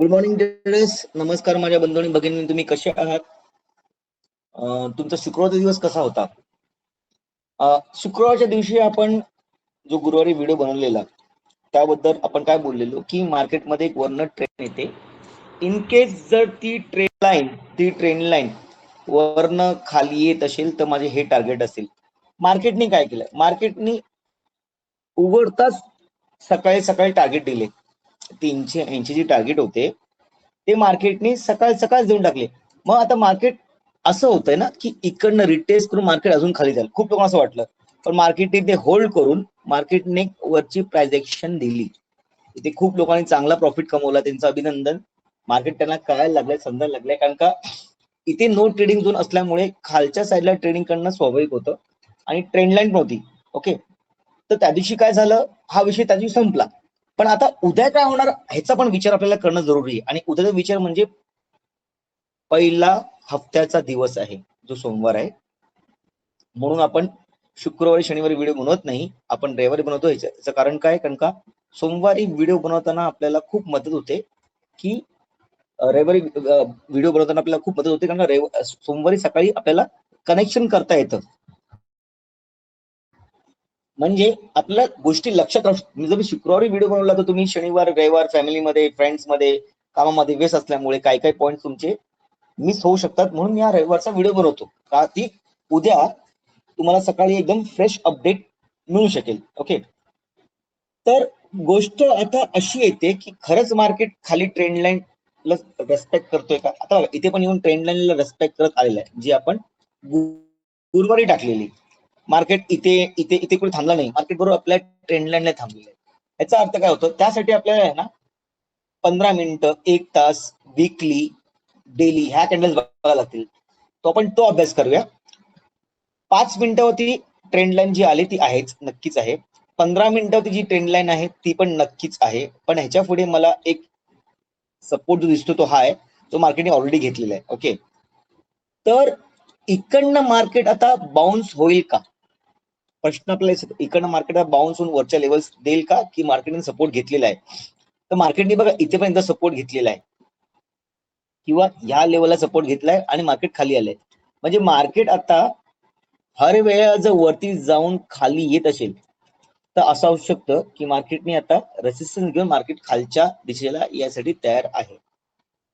Good morning नमस्कार माझ्या बंधू भगिनी. तुम्ही कसे आहात? तुमचा शुक्रवारचा दिवस कसा होता? शुक्रवारच्या दिवशी आपण जो गुरुवारी व्हिडिओ बनवलेला त्याबद्दल आपण काय बोललेलो? की मार्केटमध्ये एक वर्ण ट्रेन येते. इन केस जर ती ट्रेन लाईन ती ट्रेन लाईन वर्ण खाली येत असेल तर माझे हे टार्गेट असेल. मार्केटने काय केलं? मार्केटने उघडताच सकाळी सकाळी टार्गेट दिले. तीनशे ऐंशी जे टार्गेट होते. ते मार्केटने सकाळ सकाळ देऊन टाकले. मग आता मार्केट असं होतंय ना की इकडनं रिटेस्ट करून मार्केट अजून खाली जाईल खूप लोकांना असं वाटलं. पण मार्केटने ते होल्ड करून मार्केटने वरची प्रायझेक्शन दिली. इथे खूप लोकांनी चांगला प्रॉफिट कमवला. त्यांचं अभिनंदन. मार्केट त्यांना कळायला लागलंय समजायला लागलंय. कारण का इथे नो ट्रेडिंग झोन असल्यामुळे खालच्या साईडला ट्रेडिंग करणं स्वाभाविक होतं. आणि ट्रेंड लाईन नव्हती ओके तर त्या दिवशी काय झालं? हा विषय त्या दिवशी संपला. पण आता उद्या काय होणार ह्याचा पण विचार आपल्याला करणं जरुरी आहे. आणि उद्याचा विचार म्हणजे पहिला हफ्त्याचा दिवस आहे जो सोमवार आहे. म्हणून आपण शुक्रवारी शनिवारी व्हिडिओ बनवत नाही आपण रविवारी बनवतो ह्याचं याचं कारण काय? कारण का सोमवारी व्हिडिओ बनवताना आपल्याला खूप मदत होते की रविवारी व्हिडिओ बनवताना आपल्याला खूप मदत होते. कारण सोमवारी सकाळी आपल्याला कनेक्शन करता येतं. म्हणजे आपल्या गोष्टी लक्षात राहू जर मी शुक्रवारी व्हिडिओ बनवला तर तुम्ही शनिवार रविवार फॅमिलीमध्ये फ्रेंड्समध्ये कामामध्ये व्यस्त असल्यामुळे काही काही पॉईंट तुमचे मिस होऊ शकतात. म्हणून मी हा रविवारचा व्हिडिओ बनवतो. का ती उद्या तुम्हाला सकाळी एकदम फ्रेश अपडेट मिळू शकेल. ओके तर गोष्ट आता अशी येते की खरंच मार्केट खाली ट्रेंड लाईन रेस्पेक्ट करतोय का? आता इथे पण येऊन ट्रेंड लाईनला रेस्पेक्ट करत आलेला आहे. जी आपण गुरुवारी टाकलेली. मार्केट इथे इथे इथे कुठे थांबला नाही. मार्केट बरोबर आपल्या ट्रेंड लाईनला थांबलेलं आहे. याचा अर्थ काय होतो? त्यासाठी आपल्याला आहे ना पंधरा मिनिटं एक तास वीकली डेली ह्या कॅन्डल्स बघायला लागतील. तो आपण तो अभ्यास करूया. पाच मिनिटावरती ट्रेंड लाईन जी आली ती आहेच नक्कीच आहे. पंधरा मिनिटावरती जी ट्रेंड लाईन आहे ती पण नक्कीच आहे. पण ह्याच्या पुढे मला एक सपोर्ट जो दिसतो तो हा आहे तो मार्केटने ऑलरेडी घेतलेला आहे. ओके तर इकडनं मार्केट आता बाउन्स होईल का? प्रश्न आपल्याला इकडनं मार्केट बाउन्स होऊन वरच्या लेवल्स देईल का? की मार्केटने सपोर्ट घेतलेला आहे? तर मार्केटने बघा इथेपर्यंत सपोर्ट घेतलेला आहे. किंवा ह्या लेवलला सपोर्ट घेतलाय आणि मार्केट खाली आलंय. म्हणजे मार्केट आता हर वेळा जर वरती जाऊन खाली येत असेल तर असं होऊ शकतं की मार्केटने आता रेसिस्टन्स घेऊन मार्केट खालच्या दिशेला यासाठी तयार आहे.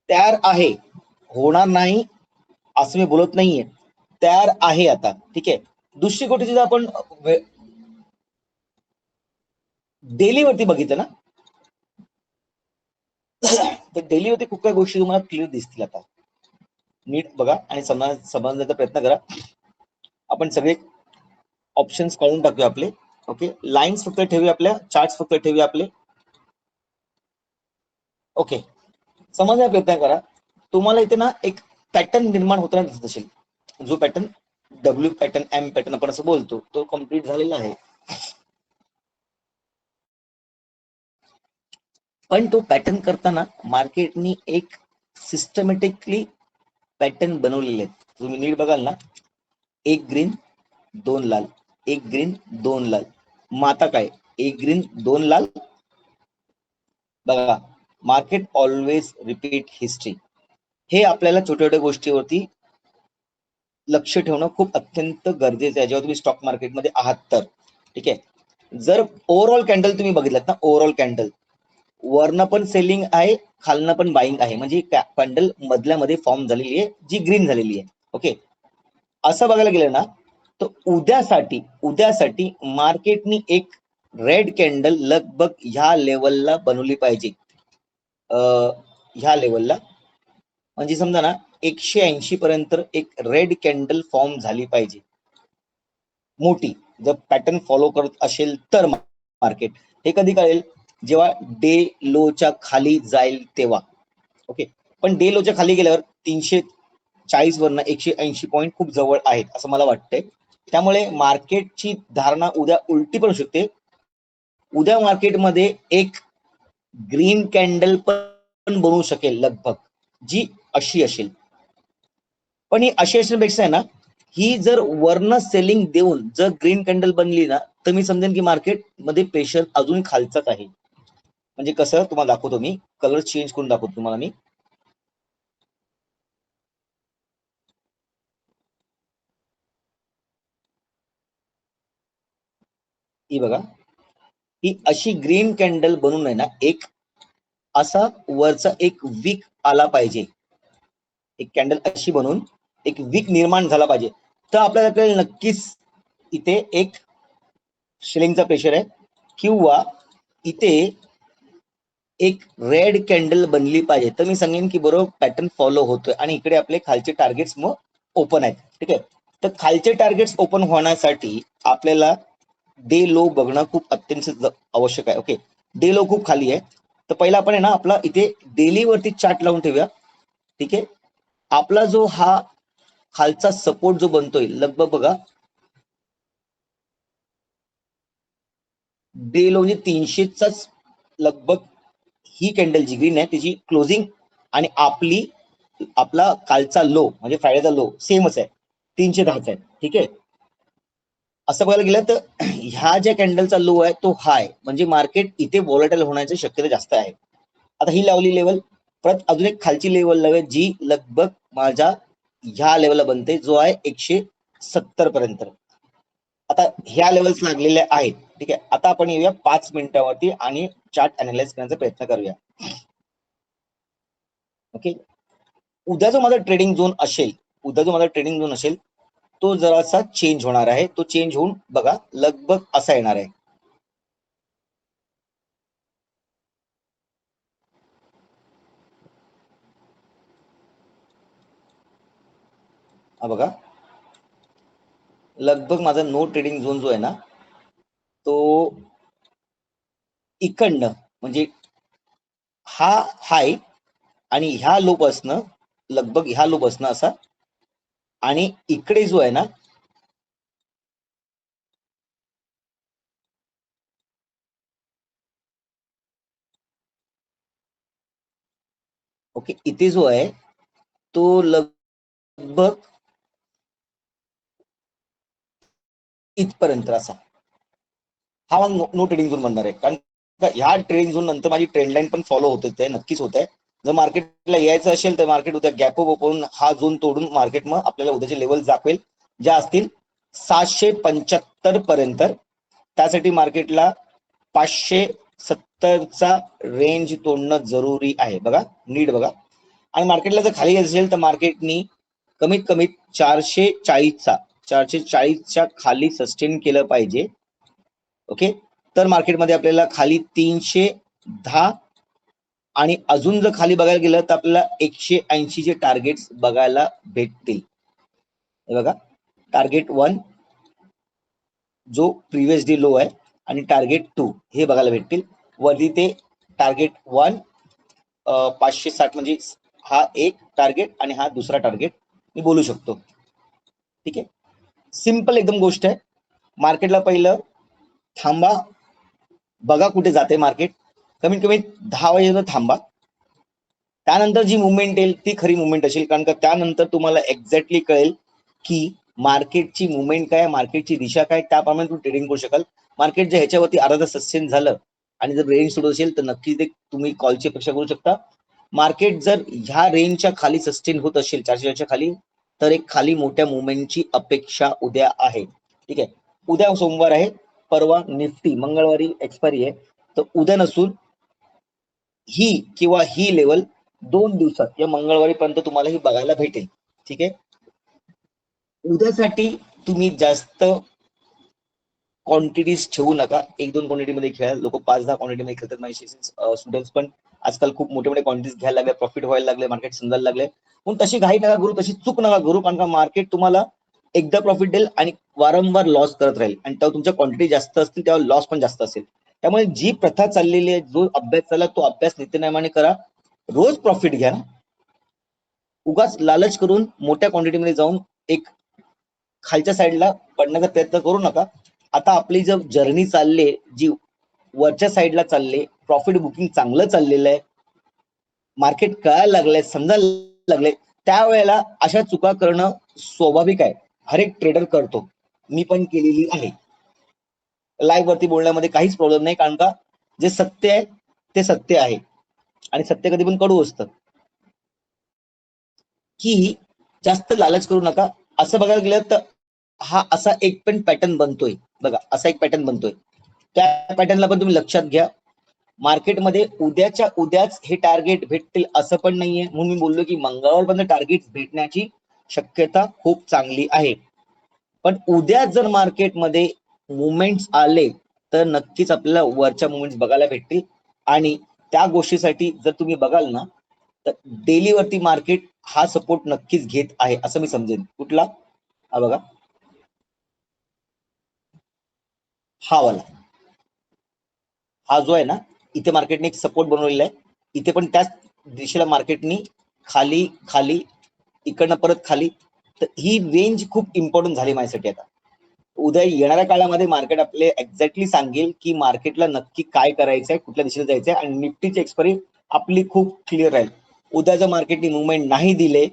तयार आहे. होणार नाही असं मी बोलत नाहीये. तयार आहे आता. ठीक आहे? दुसरी जर आपण डेलीवरती बघितलं ना? तर डेलीवरती खूप काही गोष्टी तुम्हाला क्लिअर दिसतील आता. नीट बघा आणि समज समजण्याचा प्रयत्न करा. आपण सगळे ऑप्शन्स काढून टाकूया आपले ओके लाईन्स फक्त ठेवूया आपल्या चार्ट फक्त ठेवूया आपले. ओके समजण्याचा प्रयत्न करा. तुम्हाला इथे ना एक पॅटर्न निर्माण होताना दिसत असेल. जो pattern W pattern M pattern आपण असं बोलतो तो कंप्लीट झालेला आहे. पण तो पॅटर्न करताना मार्केटनी एक सिस्टमॅटिकली पॅटर्न बनवलेले आहेत. तुम्ही नीट बघाल ना एक ग्रीन दोन लाल. एक ग्रीन दोन लाल. मग आता काय? एक ग्रीन दोन लाल. बघा मार्केट ऑलवेज रिपीट हिस्ट्री हे आपल्याला छोट्या छोट्या गोष्टीवरती लक्ष ठेवणं खूप अत्यंत गरजेचं आहे. जेव्हा तुम्ही स्टॉक मार्केटमध्ये आहात तर. ठीक आहे? जर ओव्हरऑल कॅन्डल तुम्ही बघितलात ना ओव्हरऑल कॅन्डल वरनं पण सेलिंग आहे खालनं पण बाईंग आहे. म्हणजे कॅन्डल मधल्यामध्ये फॉर्म झालेली आहे जी ग्रीन झालेली आहे. ओके असं बघायला गेलं ना तर उद्यासाठी उद्यासाठी मार्केटनी एक रेड कॅन्डल लगभग ह्या लेवलला बनवली पाहिजे. ह्या लेवलला म्हणजे समजा ना एकशे ऐंशी पर्यंत एक रेड कॅन्डल फॉर्म झाली पाहिजे. मोठी जर पॅटर्न फॉलो करत असेल तर मार्केट हे कधी कळेल? जेव्हा डे लोच्या खाली जाईल तेव्हा. ओके पण डे लोच्या खाली गेल्यावर तीनशे चाळीस वरनं एकशे ऐंशी पॉईंट खूप जवळ आहेत असं मला वाटतंय. त्यामुळे मार्केटची धारणा उद्या उलटी पण शकते. उद्या मार्केटमध्ये एक ग्रीन कॅन्डल पण बनवू शकेल लगभग जी अशी असेल. पण ही अशी असण्यापेक्षा आहे ना ही जर वर्ण सेलिंग देऊन जर ग्रीन कॅन्डल बनली ना तर मी समजेन की मार्केटमध्ये प्रेशर अजून खालचाच आहे. म्हणजे कसं तुम्हाला दाखवतो मी. कलर चेंज करून दाखवतो तुम्हाला मी. ही बघा. ही अशी ग्रीन कॅन्डल बनून आहे ना एक असा वरचा एक वीक आला पाहिजे. एक कॅन्डल अशी बनून एक वीक निर्माण झाला पाहिजे. तर आपल्याला आपल्याला नक्कीच इथे एक शिलिंगचा प्रेशर आहे. किंवा इथे एक रेड कॅन्डल बनली पाहिजे. तर मी सांगेन की बरोबर पॅटर्न फॉलो होतोय. आणि इकडे आपले खालचे टार्गेट्स मग ओपन आहेत. ठीक आहे? तर खालचे टार्गेट्स ओपन होण्यासाठी आपल्याला डे लो बघणं खूप अत्यंत आवश्यक आहे. ओके डे लो खूप खाली आहे. तर पहिला आपण आहे ना आपला इथे डेली वरती चार्ट लावून ठेवूया. ठीक आहे? आपला जो हा खालचा सपोर्ट जो बनतोय लगभग बघा. डे लो म्हणजे तीनशेचाच लगभग ही कॅन्डल जी ग्रीन आहे त्याची क्लोजिंग आणि आपली आपला कालचा लो म्हणजे फ्रायडेचा लो सेमच आहे. तीनशे दहाचा आहे ठीक आहे? असं बघायला गेलं तर ह्या ज्या कॅन्डलचा लो आहे तो हाय म्हणजे मार्केट इथे वॉलेटाईल होण्याची शक्यता जास्त आहे. आता ही लावली लेवल परत अजून एक खालची लेवल लावूया जी लगभग माझ्या ह्या लेवलला बनते जो आहे एकशे सत्तर पर्यंत. आता ह्या लेवल्स लागलेल्या आहेत ठीक आहे. आता आपण येऊया पाच मिनिटावरती आणि चार्ट अनालाइज करण्याचा प्रयत्न करूया. ओके उद्या जो माझा ट्रेडिंग झोन असेल उद्या जो माझा ट्रेडिंग झोन असेल तो जरासा चेंज होणार आहे. तो चेंज होऊन बघा लगभग असा येणार आहे. हा बघा. लगभग माझा नो ट्रेडिंग झोन जो आहे ना तो इकडनं म्हणजे हा हाय आणि ह्या लोप असणं लगभग ह्या लोप असणं असा आणि इकडे जो आहे ना ओके इथे जो आहे तो लगभग इथपर्यंत असा हा मला नो ट्रेडिंग झोन बनणार आहे. कारण का ह्या ट्रेडिंग झोन नंतर माझी ट्रेंड लाईन पण फॉलो होते ते नक्कीच होत आहे जर मार्केटला यायचं असेल तर मार्केट उद्या गॅप ओपन हा झोन तोडून मार्केट मग आपल्याला उद्याचे लेवल दाखवेल. ज्या असतील सातशे पंच्याहत्तर पर्यंत. त्यासाठी मार्केटला पाचशे सत्तरचा रेंज तोडणं जरुरी आहे. बघा नीट बघा. आणि मार्केटला जर खाली असेल तर मार्केटनी कमीत कमीत चारशे चाळीसचा चारशे चाळीसच्या खाली सस्टेन केलं पाहिजे. ओके तर मार्केटमध्ये आपल्याला खाली तीनशे दहा आणि अजून जर खाली बघायला गेलं तर आपल्याला एकशे ऐंशी चे टार्गेट्स बघायला भेटतील. बघा. टार्गेट वन जो प्रिव्हियस डे लो आहे आणि टार्गेट टू हे बघायला भेटतील. वरती ते टार्गेट वन पाचशे साठ म्हणजे हा एक टार्गेट आणि हा दुसरा टार्गेट मी बोलू शकतो. ठीक आहे? सिंपल एकदम गोष्ट आहे. मार्केटला पहिलं थांबा. बघा कुठे जाते मार्केट. कमीत कमी दहा वाजेला थांबा. त्यानंतर जी मुवमेंट येईल ती खरी मुवमेंट असेल. कारण का त्यानंतर तुम्हाला एक्झॅक्टली कळेल की मार्केटची मुवमेंट काय मार्केटची दिशा काय त्याप्रमाणे तुम्ही ट्रेडिंग करू शकाल. मार्केट जे ह्याच्यावरती अर्धा सस्टेन झालं आणि जर रेंज सोडत असेल तर नक्कीच ते तुम्ही कॉलची अपेक्षा करू शकता. मार्केट जर ह्या रेंजच्या खाली सस्टेन होत असेल चारशेच्या खाली तर एक खाली मोठ्या मुवमेंटची अपेक्षा उद्या आहे. ठीक आहे? उद्या सोमवार आहे परवा निफ्टी मंगळवारी एक्सपायरी आहे. तर उद्या नसून ही किंवा ही लेवल दोन दिवसात या मंगळवारी पर्यंत तुम्हाला ही बघायला भेटेल. ठीक आहे? उद्यासाठी तुम्ही जास्त क्वांटिटीज ठेवू नका. एक दोन क्वांटिटी मध्ये खेळा. लोक पाच दहा क्वांटिटी मध्ये खेळतात माझे स्टुडंट्स पण. आजकाल खूप मोठे मोठे क्वांटिटीज घ्यायला लागले प्रॉफिट व्हायला लागले मार्केट समजायला लागले. म्हणून तशी घाई नका करू तशी चूक नका करू कारण का मार्केट तुम्हाला एकदा प्रॉफिट देईल आणि वारंवार लॉस करत राहील. आणि तेव्हा तुमच्या क्वांटिटी जास्त असतील तेव्हा लॉस पण जास्त असेल. त्यामुळे जी प्रथा चाललेली आहे जो अभ्यास चालला तो अभ्यास नित्यनियमाने करा. रोज प्रॉफिट घ्या. उगाच लालच करून मोठ्या क्वांटिटीमध्ये जाऊन एक खालच्या साईडला पडण्याचा प्रयत्न करू नका. आता आपली जर जर्नी चालली जी वरच्या साईडला चालले प्रॉफिट बुकिंग चांगलं चाललेलं आहे मार्केट कळायला लागलंय समजायला लागले त्यावेळेला अशा चुका करणं स्वाभाविक आहे. हर एक ट्रेडर करतो. मी पण केलेली आहे. लाईव्ह वरती बोलण्यामध्ये काहीच प्रॉब्लेम नाही कारण का? जे सत्य आहे ते सत्य आहे. आणि सत्य कधी पण कडू असतं. की जास्त लालच करू नका. असं बघायला गेलं तर हा असा एक पण पॅटर्न बनतोय. बघा असा एक पॅटर्न बनतोय. त्या पॅटर्नला पण तुम्ही लक्षात घ्या. मार्केटमध्ये उद्याच्या उद्याच हे टार्गेट भेटतील असं पण नाहीये. म्हणून मी बोललो की मंगळवारपर्यंत टार्गेट भेटण्याची शक्यता खूप चांगली आहे. पण उद्या जर मार्केटमध्ये मुवमेंट्स आले तर नक्कीच आपल्याला वरच्या मुवमेंट्स बघायला भेटतील. आणि त्या गोष्टीसाठी जर तुम्ही बघाल ना तर डेली वरती मार्केट हा सपोर्ट नक्कीच घेत आहे असं मी समजेन. कुठला? हा बघा. हा वाला. हा जो आहे ना इथे मार्केटने एक सपोर्ट बनवलेला आहे. इथे पण त्याच दिशेला मार्केटनी खाली खाली इकडनं परत खाली. तर ही रेंज खूप इम्पॉर्टंट झाली माझ्यासाठी आता. उद्या येणाऱ्या काळामध्ये मार्केट आपले एक्झॅक्टली सांगेल की मार्केटला नक्की काय करायचंय कुठल्या दिशेला जायचं आहे. आणि निफ्टीची एक्सपायरी आपली खूप क्लिअर राहील. उद्या जर मार्केटने मुवमेंट नाही दिले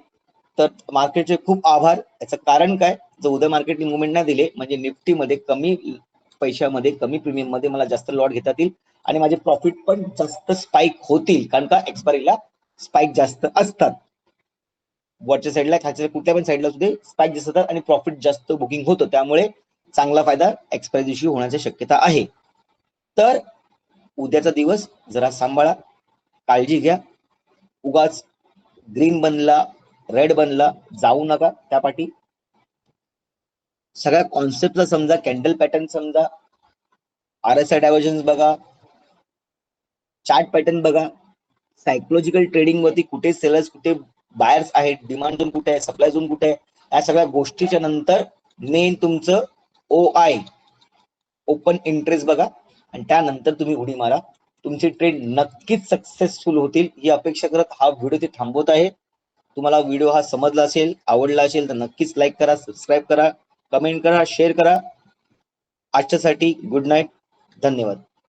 तर मार्केटचे खूप आभार. याचं कारण काय? जर उद्या मार्केटने मुवमेंट नाही दिले म्हणजे निफ्टीमध्ये कमी पैशामध्ये कमी प्रीमियममध्ये मला जास्त लॉट घेता येईल. आणि माझे प्रॉफिट पण जास्त स्पाइक होतील कारण का एक्सपायरीला स्पाइक जास्त असतात. वरच्या साईडला खालच्या कुठल्या पण साईडला सुद्धा स्पाइक जास्त असतात आणि प्रॉफिट जास्त बुकिंग होतं. त्यामुळे चांगला फायदा एक्सपायरी दिवशी होण्याची शक्यता आहे. तर उद्याचा दिवस जरा सांभाळा काळजी घ्या. उगाच ग्रीन बनला रेड बनला जाऊ नका त्या पाठी. सगळ्या कॉन्सेप्टला समजा कॅन्डल पॅटर्न समजा आर एस आय डायव्हर्जन्स बघा चार्ट पॅटर्न बघा सायकोलॉजिकल ट्रेडिंग वरती कुठे सेलर्स कुठे बायर्स आहेत डिमांड झोन कुठे आहे सप्लाय झोन कुठे आहे या सगळ्या गोष्टीच्या नंतर मेन तुमचं ओ आय ओपन इंटरेस्ट बघा आणि त्यानंतर तुम्ही उडी मारा. तुमचे ट्रेड नक्कीच सक्सेसफुल होतील ही अपेक्षा करत हा व्हिडिओ ते थांबवत आहे. तुम्हाला व्हिडिओ हा समजला असेल आवडला असेल तर नक्कीच लाईक करा सबस्क्राईब करा. कमेंट करा शेअर करा. आजच्यासाठी गुड नाईट. धन्यवाद.